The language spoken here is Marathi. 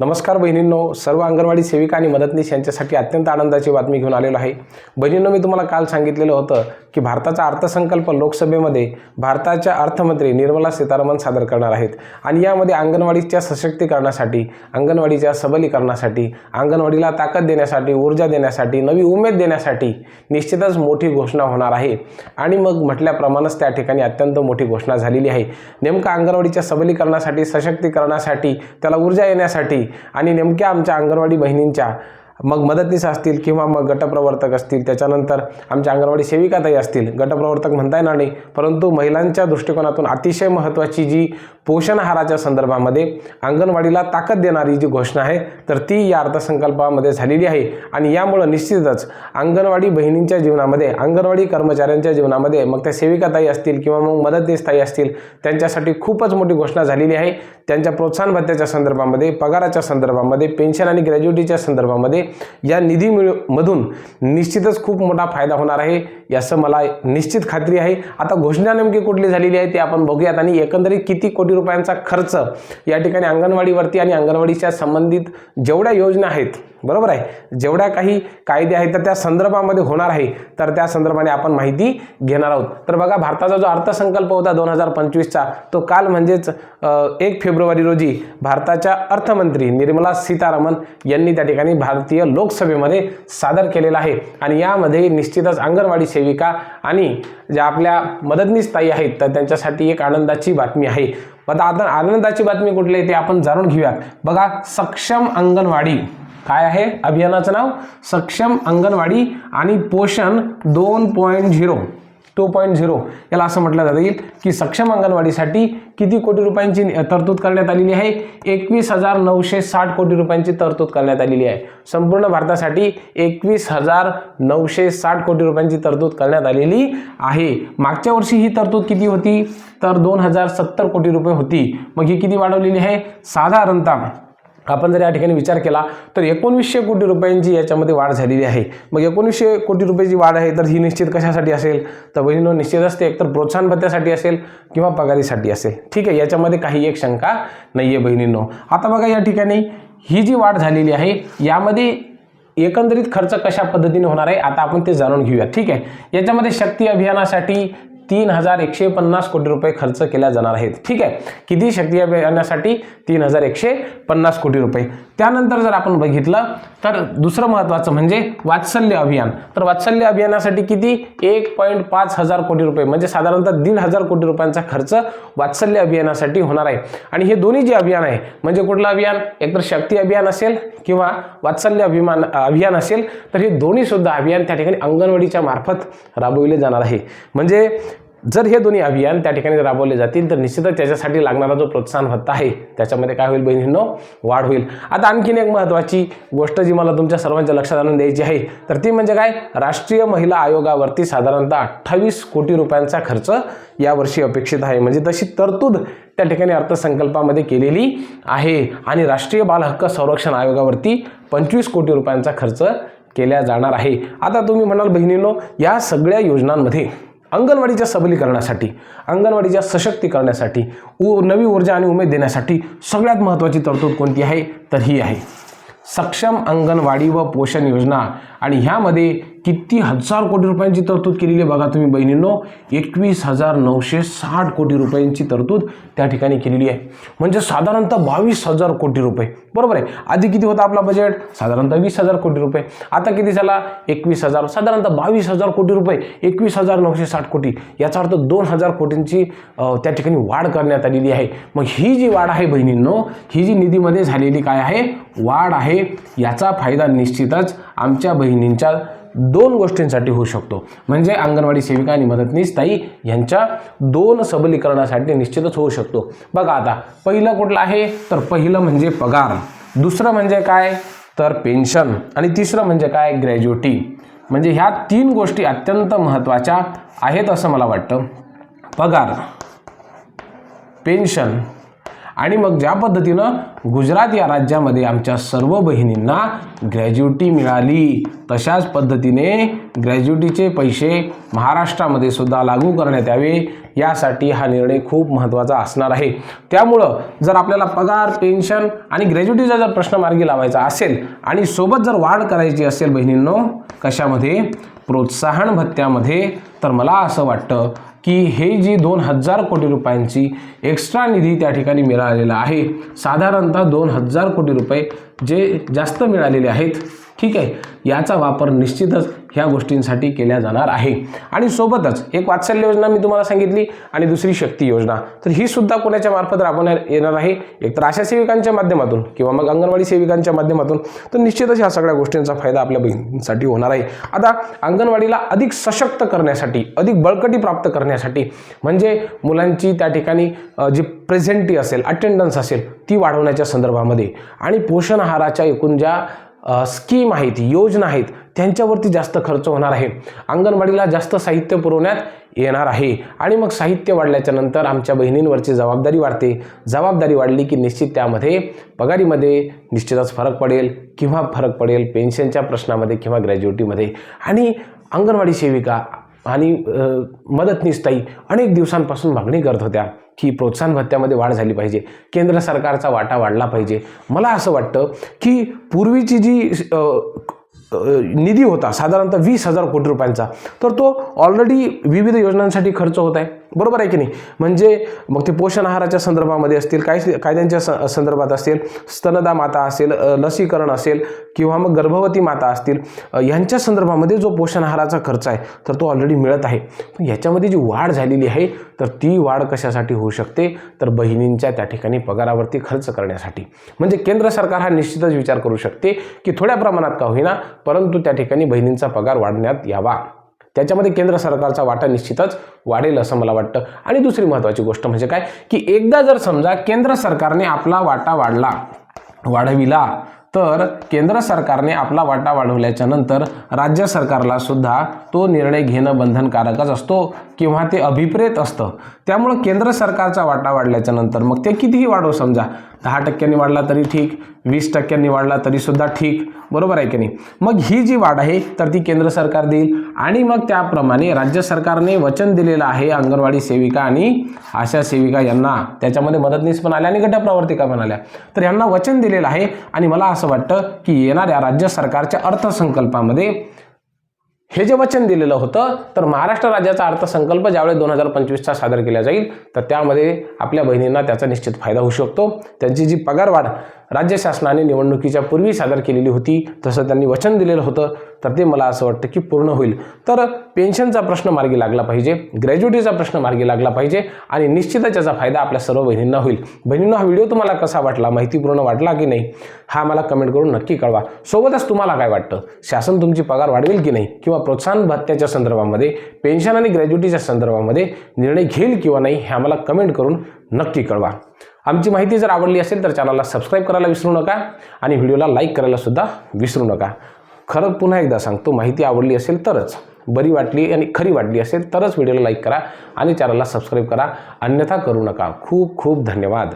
नमस्कार बहिणींनो सर्व अंगणवाडी सेविका आणि मदतनीस यांच्यासाठी अत्यंत आनंदाची बातमी घेऊन आलेलो आहे. बहिणींनो मी तुम्हाला काल सांगितलेलं होतं की भारताचा अर्थसंकल्प लोकसभेमध्ये भारताच्या अर्थमंत्री निर्मला सीतारामन सादर करणार आहेत. आणि यामध्ये अंगणवाडीच्या सशक्तीकरणासाठी अंगणवाडीच्या सबलीकरणासाठी अंगणवाडीला ताकद देण्यासाठी ऊर्जा देण्यासाठी नवी उमेद देण्यासाठी निश्चितच मोठी घोषणा होणार आहे. आणि मग म्हटल्याप्रमाणेच त्या ठिकाणी अत्यंत मोठी घोषणा झालेली आहे. नेमकं अंगणवाडीच्या सबलीकरणासाठी सशक्तीकरणासाठी त्याला ऊर्जा येण्यासाठी आणि नेमक्या आमच्या अंगणवाडी बहिणींच्या मग मदतनीस असतील किंवा मग गटप्रवर्तक असतील त्याच्यानंतर आमच्या अंगणवाडी सेविकाताई असतील गटप्रवर्तक म्हणता येणार नाही परंतु महिलांच्या दृष्टिकोनातून अतिशय महत्त्वाची जी पोषण आहाराच्या संदर्भामध्ये अंगणवाडीला ताकद देणारी जी घोषणा आहे तर ती या अर्थसंकल्पामध्ये झालेली आहे. आणि यामुळं निश्चितच अंगणवाडी बहिणींच्या जीवनामध्ये अंगणवाडी कर्मचाऱ्यांच्या जीवनामध्ये मग त्या सेविकाताई असतील किंवा मग मदतनीसताई असतील त्यांच्यासाठी खूपच मोठी घोषणा झालेली आहे. त्यांच्या प्रोत्साहन भत्त्याच्या संदर्भामध्ये पगाराच्या संदर्भामध्ये पेन्शन आणि ग्रॅज्युटीच्या संदर्भामध्ये या निधी मिळ मधून निश्चितच खूप मोठा फायदा होणार आहे. याचं मला निश्चित खात्री आहे. आता घोषणा नेमकी कुठली झालेली आहे ते आपण बघूयात. आणि एकंदरीत किती कोटी रुपयांचा खर्च या ठिकाणी अंगणवाडीवरती आणि अंगणवाडीच्या संबंधित जेवढ्या योजना आहेत बरोबर आहे. जेवढ्या काही कायदे आहेत तर त्या संदर्भामध्ये होणार आहे. तर त्या संदर्भाने आपण माहिती घेणार आहोत. तर बघा भारताचा जो अर्थसंकल्प होता दोन हजार पंचवीसचा तो काल म्हणजेच एक फेब्रुवारी रोजी भारताच्या अर्थमंत्री निर्मला सीतारामन यांनी त्या ठिकाणी भारतीय लोकसभेमध्ये सादर केलेला आहे. आणि यामध्ये निश्चितच अंगणवाडी सेविका आणि ज्या आपल्या मदतनीस ताई आहेत तर त्यांच्यासाठी एक आनंदाची बातमी आहे. आता आता आनंदाची बातमी कुठली आहे ते आपण जाणून घेऊयात. बघा सक्षम अंगणवाडी काय आहे? अभियानाचं नाव सक्षम अंगणवाडी आणि पोषण दोन point zero. Two point zero. याला असं म्हटलं जातं. येईल की सक्षम अंगणवाडीसाठी किती कोटी रुपयांची तरतूद करण्यात आलेली आहे? एकवीस हजार नऊशे साठ कोटी रुपयांची तरतूद करण्यात आलेली आहे. संपूर्ण भारतासाठी एकवीस हजार नऊशे साठ कोटी रुपयांची तरतूद करण्यात आलेली आहे. मागच्या वर्षी ही तरतूद किती होती? तर दोन हजार सत्तर कोटी रुपये होती. मग ही किती वाढवलेली आहे? साधारणतः आपण जर या ठिकाणी विचार केला तर एकोणवीसशे कोटी रुपयांची याच्यामध्ये वाढ झालेली आहे. मग एकोणीसशे कोटी रुपयाची वाढ आहे तर ही निश्चित कशासाठी असेल? तर बहिणीनो निश्चितच ते एकतर प्रोत्साहन भत्त्यासाठी असेल किंवा पगारीसाठी असेल. ठीक आहे याच्यामध्ये काही एक शंका नाही आहे बहिणींनो. आता बघा या ठिकाणी ही जी वाढ झालेली आहे यामध्ये एकंदरीत खर्च कशा पद्धतीने होणार आहे आता आपण ते जाणून घेऊया. ठीक आहे? याच्यामध्ये शक्ती अभियानासाठी तीन हजार एकशे पन्नास कोटी रुपये खर्च केल्या जाणार आहेत. ठीक आहे? किती शक्ती अभियानासाठी तीन हजार एकशे पन्नास कोटी रुपये? त्यानंतर जर आपण बघितलं तर दुसरं महत्त्वाचं म्हणजे वात्सल्य अभियान. तर वात्सल्य अभियानासाठी किती? एक पॉईंट पाच हजार कोटी रुपये. म्हणजे साधारणतः दीड हजार कोटी रुपयांचा खर्च वात्सल्य अभियानासाठी होणार आहे. आणि हे दोन्ही जे अभियान आहे म्हणजे कुठलं अभियान? एकतर शक्ती अभियान असेल किंवा वात्सल्य अभिमान अभियान असेल तर हे दोन्हीसुद्धा अभियान त्या ठिकाणी अंगणवाडीच्या मार्फत राबविले जाणार आहे. म्हणजे जर हे दोन्ही अभियान त्या ठिकाणी राबवले जातील तर निश्चितच त्याच्यासाठी लागणारा जो प्रोत्साहन भत्ता आहे त्याच्यामध्ये काय होईल बहिणींनो? वाढ होईल. आता आणखीन एक महत्त्वाची गोष्ट जी मला तुमच्या सर्वांच्या लक्षात आणून द्यायची आहे तर ती म्हणजे काय? राष्ट्रीय महिला आयोगावरती साधारणतः अठ्ठावीस कोटी रुपयांचा खर्च यावर्षी अपेक्षित आहे. म्हणजे तशी तरतूद त्या ठिकाणी अर्थसंकल्पामध्ये केलेली आहे. आणि राष्ट्रीय बाल हक्क संरक्षण आयोगावरती पंचवीस कोटी रुपयांचा खर्च केल्या जाणार आहे. आता तुम्ही म्हणाल बहिणींनो या सगळ्या योजनांमध्ये अंगणवाडीच्या सबलीकरणासाठी अंगणवाडीच्या सशक्तीकरणासाठी उ नवी ऊर्जा आणि उमेद देण्यासाठी सगळ्यात महत्त्वाची तरतूद कोणती आहे? तर ही आहे. सक्षम अंगणवाडी व पोषण योजना आणि ह्यामध्ये किती हजार कोटी रुपयांची तरतूद केलेली आहे बघा तुम्ही बहिणींनो. एकवीस हजार नऊशे साठ कोटी रुपयांची तरतूद त्या ठिकाणी केलेली आहे. म्हणजे साधारणतः बावीस हजार कोटी रुपये. बरोबर आहे? आधी किती होता आपला बजेट साधारणतः वीस हजार कोटी रुपये. आता किती झाला? एकवीस हजार. साधारणतः बावीस हजार कोटी रुपये. एकवीस हजार नऊशे साठ कोटी. याचा अर्थ दोन हजार कोटींची त्या ठिकाणी वाढ करण्यात आलेली आहे. मग ही जी वाढ आहे बहिणींनो ही जी निधीमध्ये झालेली काय आहे? वाढ आहे. याचा फायदा निश्चितच आमच्या बहिणींच्या दोन गोष्टींसाठी होऊ शकतो. म्हणजे अंगणवाडी सेविका आणि मदतनीस ताई यांच्या दोन सबलीकरणासाठी निश्चितच होऊ शकतो. बघा आता पहिलं कुठलं आहे? तर पहिलं म्हणजे पगार. दुसरं म्हणजे काय? तर पेन्शन. आणि तिसरं म्हणजे काय? ग्रॅज्युटी म्हणजे ह्या तीन गोष्टी अत्यंत महत्त्वाच्या आहेत असं मला वाटतं. पगार. पेन्शन. आणि मग ज्या पद्धतीनं गुजरात या राज्यामध्ये आमच्या सर्व बहिणींना ग्रॅज्युटी मिळाली तशाच पद्धतीने ग्रॅज्युटीचे पैसे महाराष्ट्रामध्ये सुद्धा लागू करण्यात यावे यासाठी हा निर्णय खूप महत्त्वाचा असणार आहे. त्यामुळं जर आपल्याला पगार पेन्शन आणि ग्रॅज्युटीचा जर प्रश्न मार्गी लावायचा असेल आणि सोबत जर वाढ करायची असेल बहिणींनो कशामध्ये? प्रोत्साहन भत्त्यामध्ये. तर मला असं वाटतं की हे जी दोन हजार कोटी रुपयांची एक्स्ट्रा निधी त्या ठिकाणी मिळालेला आहे साधारणतः दोन हजार कोटी रुपये जे जास्त मिळालेले आहेत. ठीक आहे याचा वापर निश्चितच ह्या गोष्टींसाठी केल्या जाणार आहे. आणि सोबतच एक वात्सल्य योजना मी तुम्हाला सांगितली आणि दुसरी शक्ती योजना. तर ही सुद्धा कोणाच्या मार्फत राबवण्यात येणार आहे? एकतर आशा सेविकांच्या माध्यमातून किंवा मग अंगणवाडी सेविकांच्या माध्यमातून. तर निश्चितच ह्या सगळ्या गोष्टींचा फायदा आपल्या बहिणींसाठी होणार आहे. आता अंगणवाडीला अधिक सशक्त करण्यासाठी अधिक बळकटी प्राप्त करण्यासाठी म्हणजे मुलांची त्या ठिकाणी जी प्रेझेंटी असेल अटेंडन्स असेल ती वाढवण्याच्या संदर्भामध्ये आणि पोषण आहाराच्या एकूण ज्या स्कीम आहेत योजना आहेत त्यांच्यावरती जास्त खर्च होणार आहे. अंगणवाडीला जास्त साहित्य पुरवण्यात येणार आहे. आणि मग साहित्य वाढल्याच्या नंतर आमच्या बहिणींवरची जबाबदारी वाढते. जबाबदारी वाढली की निश्चित त्यामध्ये पगारीमध्ये निश्चितच फरक पडेल किंवा फरक पडेल पेन्शनच्या प्रश्नामध्ये किंवा ग्रॅज्युएटीमध्ये आणि अंगणवाडी सेविका आणि अ, मदतनीस अनेक दिवसांपासून मागणी करत होत्या की प्रोत्साहन भत्त्यामध्ये वाढ झाली पाहिजे. केंद्र सरकारचा वाटा वाढला पाहिजे. मला असं वाटतं की पूर्वीची जी निधी होता साधारणतः वीस हजार कोटी रुपयांचा तर तो ऑलरेडी विविध योजनांसाठी खर्च होत आहे. बरोबर आहे की नाही? म्हणजे मग ते पोषण आहाराच्या संदर्भामध्ये असतील काय कायद्यांच्या स संदर्भात असेल स्तनदा माता असेल लसीकरण असेल किंवा मग गर्भवती माता असतील यांच्या संदर्भामध्ये जो पोषण आहाराचा खर्च आहे तर तो ऑलरेडी मिळत आहे. पण याच्यामध्ये जी वाढ झालेली आहे तर ती वाढ कशासाठी होऊ शकते? तर बहिणींच्या त्या ठिकाणी पगारावरती खर्च करण्यासाठी. म्हणजे केंद्र सरकार हा निश्चितच विचार करू शकते की थोड्या प्रमाणात का होईना परंतु त्या ठिकाणी बहिणींचा पगार वाढण्यात यावा. त्याच्यामध्ये केंद्र सरकारचा वाटा निश्चितच वाढेल असं मला वाटतं. आणि दुसरी महत्त्वाची गोष्ट म्हणजे काय? की एकदा जर समजा केंद्र सरकारने आपला वाटा वाढला वाढविला तर केंद्र सरकारने आपला वाटा वाढवल्याच्या नंतर राज्य सरकारला सुद्धा तो निर्णय घेणं बंधनकारकच असतो. किंवा ते अभिप्रेत असतं. त्यामुळं केंद्र सरकारचा वाटा वाढल्याच्या नंतर मग ते कितीही वाढव समजा. दहा टक्क्यांनी वाढला तरी ठीक वीस टक्क्यांनी वाढला तरीसुद्धा ठीक. बरोबर आहे की नाही? मग ही जी वाढ आहे तर ती केंद्र सरकार देईल. आणि मग त्याप्रमाणे राज्य सरकारने वचन दिलेलं आहे अंगणवाडी सेविका आणि आशा सेविका यांना. त्याच्यामध्ये मदतनीस पण आल्या आणि गटप्रवर्तिका पण आल्या. तर यांना वचन दिलेलं आहे आणि मला असं वाटतं की येणाऱ्या राज्य सरकारच्या अर्थसंकल्पामध्ये हे जे वचन दिलेलं होतं तर महाराष्ट्र राज्याचा अर्थसंकल्प ज्यावेळेस दोन हजार पंचवीसचा सादर केला जाईल तर त्यामध्ये आपल्या बहिणींना त्याचा निश्चित फायदा होऊ शकतो. त्यांची जी पगारवाढ राज्य शासनाने निवडणुकीच्या पूर्वी सादर केलेली होती तसं त्यांनी वचन दिलेलं होतं. तर ते मला असं वाटतं की पूर्ण होईल. तर पेन्शनचा प्रश्न मार्गी लागला पाहिजे ग्रॅज्युटीचा प्रश्न मार्गी लागला पाहिजे आणि निश्चितच याचा फायदा आपल्या सर्व बहिणींना होईल. बहिणींना हा व्हिडिओ तुम्हाला कसा वाटला माहितीपूर्ण वाटला की नाही? हा मला कमेंट करून नक्की कळवा. सोबतच तुम्हाला काय वाटतं? शासन तुमची पगार वाढवेल की नाही? किंवा प्रोत्साहन भत्त्याच्या संदर्भामध्ये पेन्शन आणि ग्रॅज्युटीच्या संदर्भामध्ये निर्णय घेईल किंवा नाही हे आम्हाला कमेंट करून नक्की कळवा. आमची माहिती जर आवडली असेल तर चॅनलला सबस्क्राईब करायला विसरू नका आणि व्हिडिओला लाईक करायला सुद्धा विसरू नका. खरं पुन्हा एकदा सांगतो माहिती आवडली असेल तरच. बरी वाटली आणि खरी वाटली असेल तरच व्हिडिओला लाईक करा आणि चॅनलला सबस्क्राईब करा. अन्यथा करू नका. खूप खूप धन्यवाद.